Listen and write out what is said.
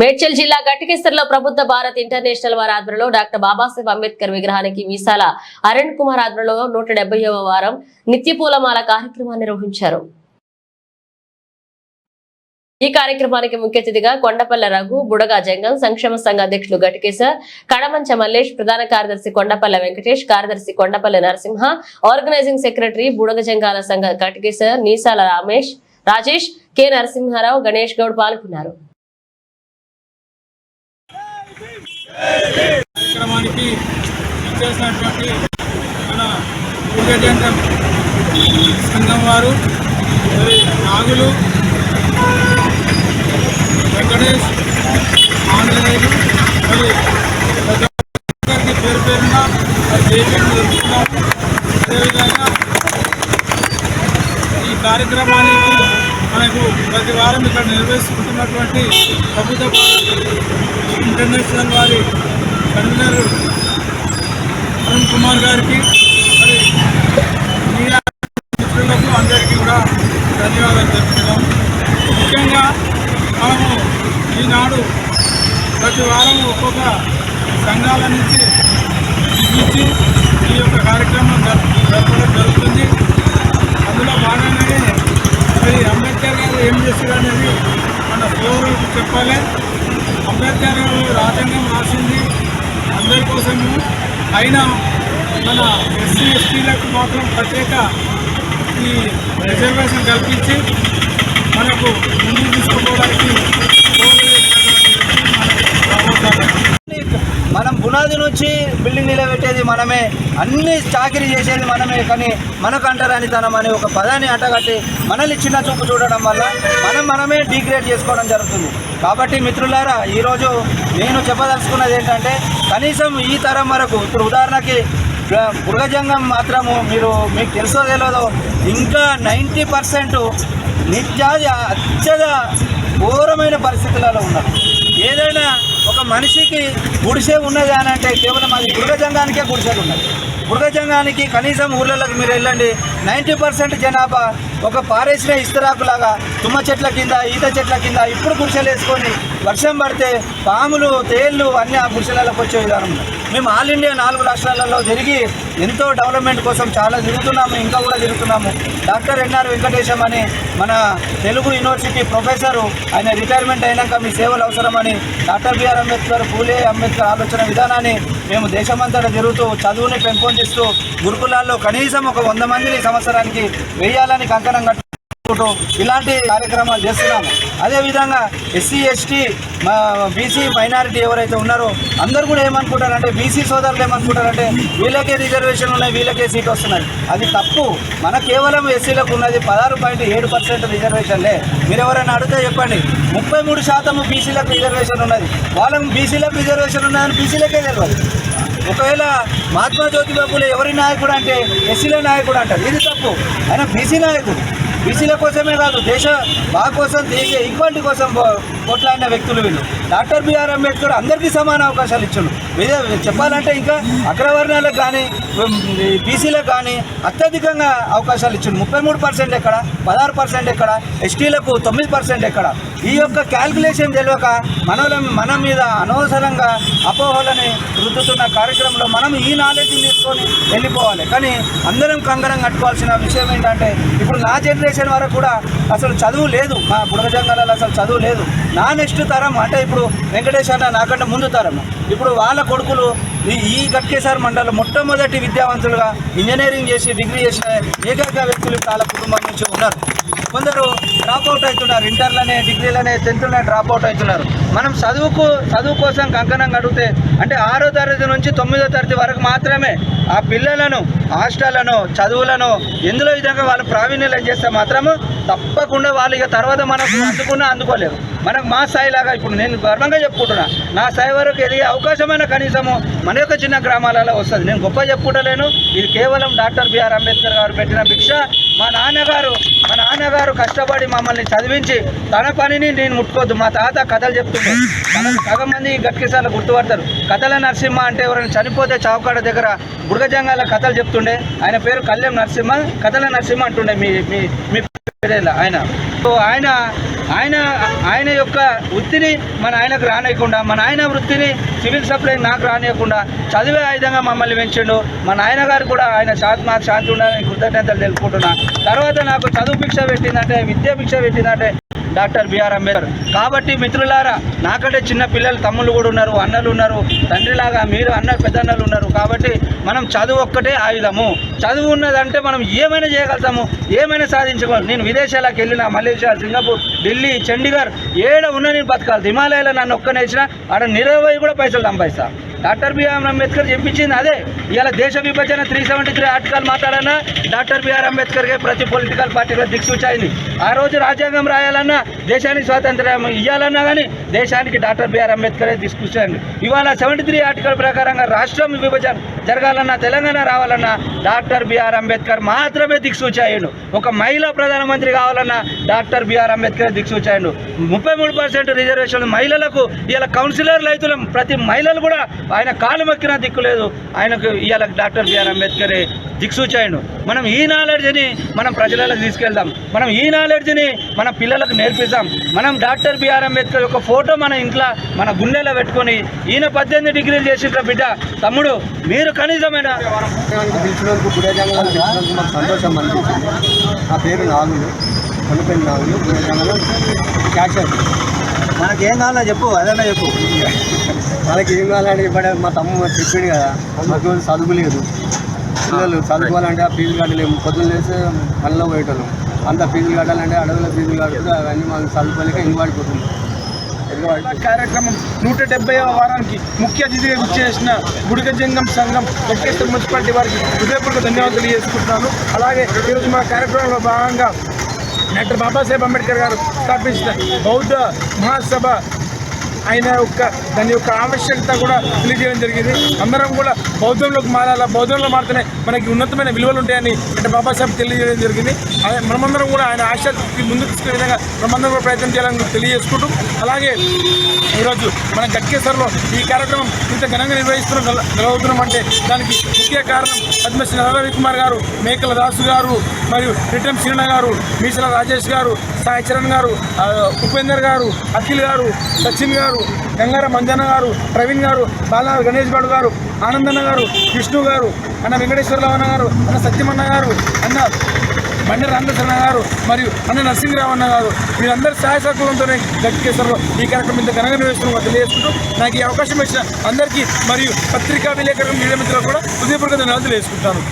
మేడ్చల్ జిల్లా గట్టికేసర్లో ప్రభుత్వ భారత్ ఇంటర్నేషనల్ వారి ఆధ్వర్యంలో డాక్టర్ బాబాసాహెబ్ అంబేద్కర్ విగ్రహానికి మీసాల అరుణ్ కుమార్ ఆధ్వర్యంలో నూట వారం నిత్య పూలమాల కార్యక్రమాన్ని నిర్వహించారు. ఈ కార్యక్రమానికి ముఖ్య అతిథిగా కొండపల్లె రఘు బుడగా జంగం సంక్షేమ సంఘ అధ్యక్షులు గటికేశర్ కడమంచ మల్లేష్ ప్రధాన కార్యదర్శి కొండపల్లె వెంకటేష్ కార్యదర్శి కొండపల్లె నరసింహ ఆర్గనైజింగ్ సెక్రటరీ బుడగ జంగాల సంఘ గటికేశర్ నీసాల రమేష్ రాజేష్ కె నరసింహారావు గణేష్ గౌడ్ పాల్గొన్నారు. కార్యక్రమానికి ఇచ్చేసినటువంటి మన ఊర్గజంత్రం సంఘం వారు మరి నాగులు వెంకటేష్ ఆంజనేయులు మరి ప్రతి పేరు పేరున జేపీని అదేవిధంగా ఈ కార్యక్రమానికి మనకు ప్రతి వారం ఇక్కడ నిర్వహిస్తున్నటువంటి ప్రభుత్వ ఇంటర్నేషనల్ వారి కన్వీనర్ అరుణ్ కుమార్ గారికి మరి మీడియా మిత్రులకు అందరికీ కూడా ధన్యవాదాలు తెలుపుతున్నాము ముఖ్యంగా మనము ఈనాడు ప్రతి వారం ఒక్కొక్క సంఘాల నుంచి ఇచ్చి ఈ యొక్క కార్యక్రమం జరపడం జరుగుతుంది. అందులో భాగంగానే మరి అంబేద్కర్ గారు ఏం చేశారు అనేది మన సోదరులకు చెప్పాలి. అంబేద్కర్ రాజ్యాంగం రాసింది. అందరి కోసము. అయినా మన ఎస్సీ ఎస్టీలకు మాత్రం ప్రత్యేక ఈ రిజర్వేషన్ కల్పించి మనకు ముందుకు తీసుకోవడం మనం వచ్చి బిల్డింగ్ నిలబెట్టేది మనమే. అన్ని చాకరీ చేసేది మనమే. కానీ మనకు అంటరాని తనం అనే ఒక పదాన్ని అంటగట్టి మనల్ని చిన్న చూపు చూడడం వల్ల మనం మనమే డిగ్రేడ్ చేసుకోవడం జరుగుతుంది. కాబట్టి మిత్రులారా ఈరోజు నేను చెప్పదలుచుకున్నది ఏంటంటే కనీసం ఈ తరం వరకు ఇప్పుడు ఉదాహరణకి మృగజంగం మాత్రము మీరు మీకు తెలుసో తెలియదో ఇంకా నైంటీ పర్సెంట్ నిత్యాది అత్యధ ఘోరమైన పరిస్థితులలో ఉన్నారు. ఏదైనా ఒక మనిషికి గుడిసె ఉన్నది అని అంటే కేవలం అది మృగజంగానికే గుడిసెలు ఉన్నది మృగజంగానికి కనీసం ఊర్లలోకి మీరు వెళ్ళండి నైంటీ పర్సెంట్ జనాభా ఒక పారేసిన ఇస్తరాకులాగా తుమ్మ చెట్ల కింద ఈత చెట్ల కింద ఇప్పుడు గుడిసెలు వేసుకొని వర్షం పడితే పాములు తేళ్ళు అన్నీ ఆ గుడిసెలలోకి వచ్చే విధానం ఉంది. మేము ఆల్ ఇండియా నాలుగు రాష్ట్రాలలో జరిగి ఎంతో డెవలప్మెంట్ కోసం చాలా తిరుగుతున్నాము ఇంకా కూడా తిరుగుతున్నాము. డాక్టర్ ఎన్ఆర్ వెంకటేశం అని మన తెలుగు యూనివర్సిటీ ప్రొఫెసరు ఆయన రిటైర్మెంట్ అయినాక మీ సేవలు అవసరమని doctor B R Ambedkar Phule Ambedkar ఆలోచన విధానాన్ని మేము దేశమంతటా తిరుగుతూ చదువుని పెంపొందిస్తూ గురుకులాల్లో కనీసం ఒక వంద మందిని సంవత్సరానికి వేయాలని కంకణం కట్టు చేసుకోవటం ఇలాంటి కార్యక్రమాలు చేస్తున్నాము. అదేవిధంగా ఎస్సీ ఎస్టీ బీసీ మైనారిటీ ఎవరైతే ఉన్నారో అందరు కూడా ఏమనుకుంటారంటే బీసీ సోదరులు ఏమనుకుంటారంటే వీళ్ళకే రిజర్వేషన్ ఉన్నాయి వీళ్ళకే సీట్ వస్తున్నాయి. అది తప్పు. మన కేవలం ఎస్సీలకు ఉన్నది పదహారు పాయింట్ ఏడు పర్సెంట్ రిజర్వేషన్లే. మీరు ఎవరైనా అడిగితే చెప్పండి. ముప్పై మూడు శాతం బీసీలకు రిజర్వేషన్ ఉన్నది. వాళ్ళకి బీసీలకు రిజర్వేషన్ ఉన్నదని బీసీలకే తెలియదు ఒకవేళ మహాత్మా జ్యోతిబాబులు ఎవరి నాయకుడు అంటే ఎస్సీల నాయకుడు అంటారు. ఇది తప్పు. ఆయన బీసీ నాయకుడు బీసీల కోసమే కాదు దేశ మా కోసం దేశ ఈక్వాలిటీ కోసం పో- కొట్లాడిన వ్యక్తులు వీళ్ళు. డాక్టర్ బిఆర్ అంబేద్కర్ అందరికీ సమాన అవకాశాలు ఇచ్చాడు. ఇదే చెప్పాలంటే ఇంకా అగ్రవర్ణాలకు కానీ బీసీలకు కానీ అత్యధికంగా అవకాశాలు ఇచ్చిండు. ముప్పై మూడు పర్సెంట్ ఎక్కడ పదహారు పర్సెంట్ ఎక్కడ ఎస్టీలకు తొమ్మిది పర్సెంట్ ఎక్కడ. ఈ యొక్క క్యాల్కులేషన్ తెలియక మనల మన మీద అనవసరంగా అపోహలని రుద్దుతున్న కార్యక్రమంలో మనం ఈ నాలెడ్జ్ని తీసుకొని వెళ్ళిపోవాలి. కానీ అందరం కంగరం కట్టుకోవాల్సిన విషయం ఏంటంటే ఇప్పుడు నా జనరేషన్ వరకు కూడా అసలు చదువు లేదు. మా బుడగజంగాలలో అసలు చదువు లేదు. నా నెక్స్ట్ తరం అంటే ఇప్పుడు వెంకటేష్ అన్న నాకంటే ముందు తరం. ఇప్పుడు వాళ్ళ కొడుకులు ఈ ఈ గట్కేసార్ మండలం మొట్టమొదటి విద్యావంతులుగా ఇంజనీరింగ్ చేసి డిగ్రీ చేసిన ఏకైక వ్యక్తులు వాళ్ళ కుటుంబం నుంచి ఉన్నారు. కొందరు డ్రాప్ అవుట్ అవుతున్నారు. ఇంటర్లనే డిగ్రీలనే టెన్త్లనే డ్రాప్ అవుట్ అవుతున్నారు. మనం చదువుకు చదువు కోసం కంకణం కడిగితే అంటే ఆరో తరగతి నుంచి తొమ్మిదో తరగతి వరకు మాత్రమే ఆ పిల్లలను హాస్టళ్ళను చదువులను ఎందులో విధంగా వాళ్ళు ప్రావీణ్యం చేస్తే మాత్రము తప్పకుండా వాళ్ళు ఇక తర్వాత మనకు అందుకున్నా అందుకోలేరు. మనకు మా స్థాయి లాగా ఇప్పుడు నేను గర్వంగా చెప్పుకుంటున్నా. నా స్థాయి వరకు ఎదిగే అవకాశమైన కనీసము మన యొక్క చిన్న గ్రామాలలో వస్తుంది. నేను గొప్ప చెప్పుకుంటలేను. ఇది కేవలం డాక్టర్ బిఆర్ అంబేద్కర్ గారు పెట్టిన భిక్ష. మా నాన్నగారు గారు కష్టపడి మమ్మల్ని చదివించి తన పనిని నేను ముట్టుకోవద్దు. మా తాత కథలు చెప్తుండే. మనం సగం మంది గట్కేసార్లు గుర్తుపడతారు. కథల నరసింహ అంటే ఎవరైనా చనిపోతే చావుకాడ దగ్గర బుడగజంగాల కథలు చెప్తుండే. ఆయన పేరు కళ్యాణ్ నరసింహ కథల నరసింహ అంటుండే మీ మీ పేరేలా ఆయన. సో ఆయన ఆయన ఆయన యొక్క వృత్తిని మన ఆయనకు రానియకుండా మన ఆయన వృత్తిని సివిల్ సప్లై నాకు రానియకుండా చదివే ఆయుధంగా మమ్మల్ని పెంచిండు. మా నాయన గారు కూడా ఆయన శాంతి మాకు శాంతి ఉండాలని కృతజ్ఞతలు తెలుపుకుంటున్నా. తర్వాత నాకు చదువు భిక్ష పెట్టిందంటే విద్యా భిక్ష పెట్టిందంటే డాక్టర్ బిఆర్ అంబేద్కర్. కాబట్టి మిత్రులారా నాకంటే చిన్న పిల్లలు తమ్ముళ్ళు కూడా ఉన్నారు అన్నలు ఉన్నారు. తండ్రిలాగా మీరు అన్న పెద్దన్నలు ఉన్నారు. కాబట్టి మనం చదువు ఒక్కటే ఆయుధము. చదువు ఉన్నదంటే మనం ఏమైనా చేయగలుగుతాము ఏమైనా సాధించగలం నేను విదేశాలకు వెళ్ళిన మలేషియా సింగపూర్ ఢిల్లీ చండీగఢ్ ఏడ ఉన్న నేను బతకాలి. హిమాలయాలో నన్ను ఒక్కనేసిన ఆడ నిరవై కూడా పైసలు సంపాదిస్తాను డాక్టర్ బిఆర్ అంబేద్కర్ చెప్పించింది అదే. ఇవాళ దేశ విభజన త్రీ సెవెంటీ త్రీ ఆర్టికల్ మాట్లాడన్నా డాక్టర్ బిఆర్ అంబేద్కర్కే ప్రతి పొలిటికల్ పార్టీలో దిక్సూచాయింది ఆ రోజు రాజ్యాంగం రాయాలన్నా దేశానికి స్వాతంత్రం ఇవ్వాలన్నా కానీ దేశానికి డాక్టర్ బిఆర్ అంబేద్కరే దిక్సూచాయండి ఇవాళ సెవెంటీ త్రీ ఆర్టికల్ ప్రకారంగా రాష్ట్రం విభజన జరగాలన్నా తెలంగాణ రావాలన్నా డాక్టర్ బిఆర్ అంబేద్కర్ మాత్రమే దిక్సూచాయండు ఒక మహిళా ప్రధానమంత్రి కావాలన్నా డాక్టర్ బిఆర్ అంబేద్కర్ దిక్సూచాయండు ముప్పై మూడు పర్సెంట్ రిజర్వేషన్ మహిళలకు ఇలా కౌన్సిలర్లు అవుతున్నాం ప్రతి మహిళలు కూడా ఆయన కాలు మొక్కిన దిక్కు లేదు. ఆయనకు ఇవాళ డాక్టర్ బిఆర్ అంబేద్కర్ దిక్సూచాయండు మనం ఈ నాలెడ్జ్ని మనం ప్రజలకు తీసుకెళ్దాం. మనం ఈ నాలెడ్జ్ని మన పిల్లలకు నేర్పిస్తాం మనం డాక్టర్ బిఆర్ అంబేద్కర్ యొక్క ఫోటో మన ఇంట్లో మన గుండెలో పెట్టుకొని ఈయన పద్దెనిమిది డిగ్రీలు చేసిన బిడ్డ. తమ్ముడు మీరు కనీసమైన సంతోషం అనిపించింది నా పేరు నాగులు నాగులు క్యాషర్ మనకి ఏం కావాలో చెప్పు అదన్నా చెప్పు. మనకి ఏం కావాలని ఇప్పుడు మా తమ్ముడు చెప్పిండు కదా మాకు చదువు లేదు. పిల్లలు చదువుకోవాలంటే ఆ ఫీజులు కట్టలేము. పొద్దున్న లేస్తే పనిలో పోయేటోళ్ళం. అంత ఫీజులు కట్టాలంటే అడవుల ఫీజులు కట్టుకుంటే అవన్నీ మనం చదువుకోలేక ఇంటివాడిపోతుంది కార్యక్రమం నూట డెబ్బై వారానికి ముఖ్య అతిథిగా విచ్చేసిన బుడిగజంగం సంఘం వెంకటేశ్వర మున్సిపాలిటీ వారికి హృదయపూర్వక ధన్యవాదాలు తెలియజేసుకుంటున్నాను. అలాగే ఈరోజు మా కార్యక్రమంలో భాగంగా డాక్టర్ బాబాసాహెబ్ అంబేద్కర్ గారు స్థాపించిన బౌద్ధ మహాసభ. ఆయన యొక్క దాని యొక్క ఆవశ్యకత కూడా తెలియజేయడం జరిగింది. అందరం కూడా బౌద్ధంలోకి మారాలా? బౌద్ధంలో మారితేనే మనకి ఉన్నతమైన విలువలు ఉంటాయని అంటే బాబాసాహెబ్ తెలియజేయడం జరిగింది. మనమందరం కూడా ఆయన ఆశ ముందుకు తీసుకునే విధంగా మనమందరం కూడా ప్రయత్నం చేయాలని తెలియజేసుకుంటూ అలాగే ఈరోజు మన గట్కేశ్వర్లో ఈ కార్యక్రమం ఇంత ఘనంగా నిర్వహిస్తున్నాం గల- అంటే దానికి ముఖ్య కారణం పద్మశ్రీ రవి కుమార్ గారు మేకల దాసు గారు మరియు రిటం శ్రీణ గారు మీసల రాజేష్ గారు సాయి చరణ్ గారు ఉపేందర్ గారు అఖిల్ గారు సచిన్ గారు గంగార మంజన్న గారు ప్రవీణ్ గారు బాల గణేష్ గౌడ్ గారు ఆనందన్న గారు విష్ణు గారు అన్న వెంకటేశ్వరరావు అన్న గారు అన్న సత్యమన్న గారు అన్న బండి రామకృష్ణ గారు మరియు అన్న నరసింహరావు అన్న గారు వీరందరి సహాయ సహకారంతోనే గట్టికేశ్వరలో ఈ కార్యక్రమం ఇంత ఘనంగా నిర్వహిస్తున్నాం తెలియజేసుకుంటూ నాకు ఈ అవకాశం ఇచ్చిన అందరికీ మరియు పత్రికా విలేకరులు మీడియా మిత్రులు కూడా హృదయపూర్వక ధన్యవాదాలు వేసుకుంటాను